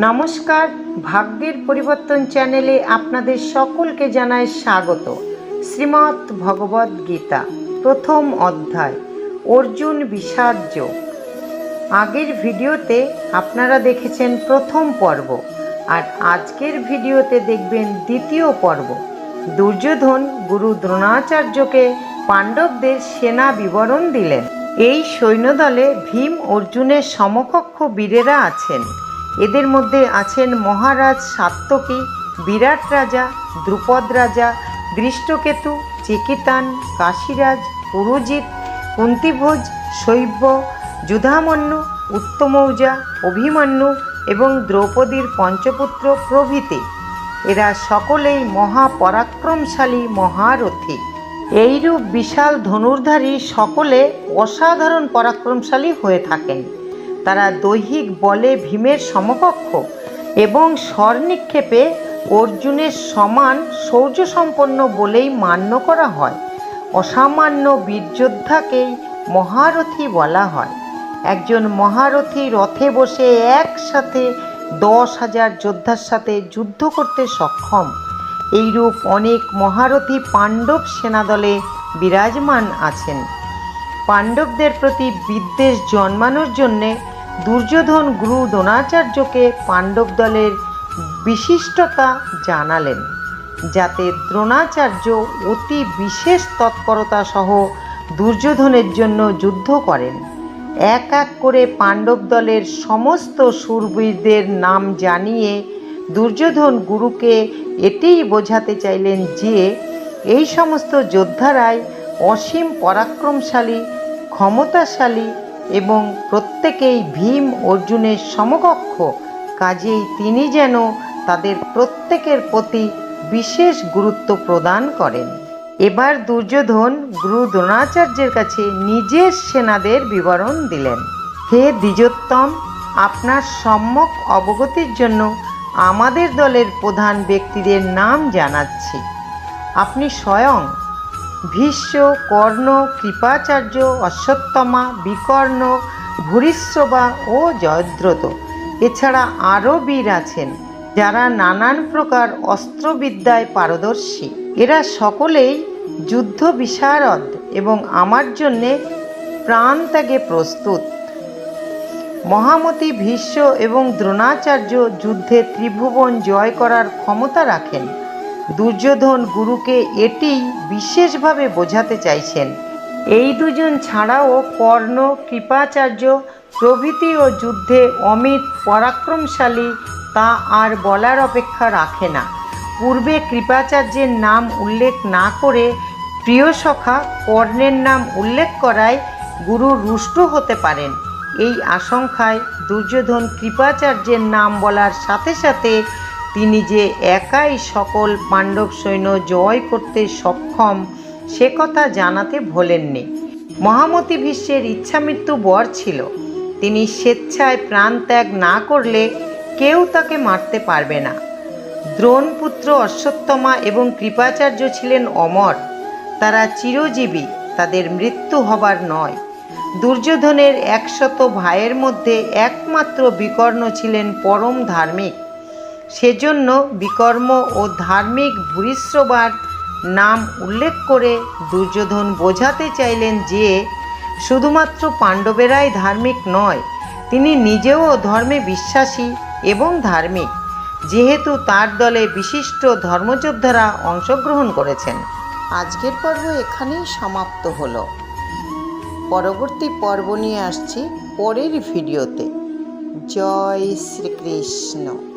নমস্কার, ভাগ্যের পরিবর্তন চ্যানেলে আপনাদের সকলকে জানায় স্বাগত। শ্রীমৎ ভগবদ গীতা, প্রথম অধ্যায়, অর্জুন যোগ। আগের ভিডিওতে আপনারা দেখেছেন প্রথম পর্ব, আর আজকের ভিডিওতে দেখবেন দ্বিতীয় পর্ব। দুর্যোধন গুরু দ্রোণাচার্যকে পাণ্ডবদের সেনা বিবরণ দিলেন। এই সৈন্যদলে ভীম অর্জুনের সমকক্ষ বীরেরা আছেন। এদের মধ্যে আছেন মহারাজ সাত্যকী বিরাট রাজা, দ্রুপদ রাজা, দৃষ্টকেতু, চিকিতান, কাশীরাজ, পুরোজিৎ, কুন্তিভোজ, শৈব্য, যুধামন্যু, উত্তমৌজা, অভিমন্যু এবং দ্রৌপদীর পঞ্চপুত্র প্রভৃতি। এরা সকলেই মহাপরাক্রমশালী মহারথী। এইরূপ বিশাল ধনুর্ধারী সকলে অসাধারণ পরাক্রমশালী হয়ে থাকেন। তারা দৈহিক বলে ভীমের সমকক্ষ এবং স্বর নিক্ষেপে অর্জুনের সমান শৌর্যসম্পন্ন বলেই মান্য করা হয়। অসামান্য বীরযোদ্ধাকেই মহারথী বলা হয়। একজন মহারথী রথে বসে একসাথে দশ হাজার যোদ্ধার সাথে যুদ্ধ করতে সক্ষম। এইরূপ অনেক মহারথী পাণ্ডব সেনাদলে বিরাজমান আছেন। পাণ্ডবদের প্রতি বিদ্বেষ জন্মানোর জন্যে দুর্যোধন গুরু দ্রোণাচার্যকে পাণ্ডব দলের বিশিষ্টতা জানালেন, যাতে দ্রোণাচার্য অতি বিশেষ তৎপরতা সহ দুর্যোধনের জন্য যুদ্ধ করেন। এক এক করে পাণ্ডব দলের সমস্ত শূরবীরদের নাম জানিয়ে দুর্যোধন গুরুকে এটিই বোঝাতে চাইলেন যে, এই সমস্ত যোদ্ধারাই অসীম পরাক্রমশালী, ক্ষমতাশালী এবং প্রত্যেকেই ভীম অর্জুনের সমকক্ষ। কাজেই তিনি যেন তাদের প্রত্যেকের প্রতি বিশেষ গুরুত্ব প্রদান করেন। এবার দুর্যোধন গুরু দ্রোণাচার্যের কাছে নিজের সেনাদের বিবরণ দিলেন। হে দ্বিজোত্তম, আপনার সম্যক অবগতির জন্য আমাদের দলের প্রধান ব্যক্তিদের নাম জানাচ্ছি। আপনি স্বয়ং ভীষ্ম, কর্ণ, কৃপাচার্য, অশ্বত্থমা, বিকর্ণ, ভূরিশ্রবা ও জয়দ্রত। এছাড়া আরও বীর আছেন, যারা নানান প্রকার অস্ত্রবিদ্যায় পারদর্শী। এরা সকলেই যুদ্ধ বিশারদ এবং আমার জন্যে প্রাণ ত্যাগে প্রস্তুত। মহামতি ভীষ্ম এবং দ্রোণাচার্য যুদ্ধে ত্রিভুবন জয় করার ক্ষমতা রাখেন। দুর্যোধন গুরুকে এটি বিশেষভাবে বোঝাতে চাইছেন। এই দুজন ছাড়াও কর্ণ, কৃপাচার্য, প্রভৃতি ও যুদ্ধে অমিত পরাক্রমশালী তা আর বলার অপেক্ষা রাখে না। পূর্বে কৃপাচার্যের নাম উল্লেখ না করে প্রিয় সখা কর্ণের নাম উল্লেখ করায় গুরু রুষ্ট হতে পারেন। এই আশঙ্কায় দুর্যোধন কৃপাচার্যের নাম বলার সাথে সাথে তিনি যে একাই সকল পাণ্ডব সৈন্য জয় করতে সক্ষম, সে কথা জানাতে ভোলেননি। মহামতি ভীষ্মের ইচ্ছামৃত্যু বর ছিল। তিনি স্বেচ্ছায় প্রাণত্যাগ না করলে কেউ তাকে মারতে পারবে না। দ্রোণপুত্র অশ্বত্থমা এবং কৃপাচার্য ছিলেন অমর। তারা চিরজীবী, তাদের মৃত্যু হবার নয়। দুর্যোধনের একশত ভাইয়ের মধ্যে একমাত্র বিকর্ণ ছিলেন পরম ধার্মিক। সেজন্য বিকর্ম ও ধার্মিক ভূরিশ্রবার নাম উল্লেখ করে দুর্যোধন বোঝাতে চাইলেন যে, শুধুমাত্র পাণ্ডবেরাই ধার্মিক নয়, তিনি নিজেও ধর্মে বিশ্বাসী এবং ধার্মিক, যেহেতু তার দলে বিশিষ্ট ধর্মযোদ্ধারা অংশগ্রহণ করেছেন। আজকের পর্ব এখানেই সমাপ্ত হলো। পরবর্তী পর্ব নিয়ে আসছি পরের ভিডিওতে। জয় শ্রীকৃষ্ণ।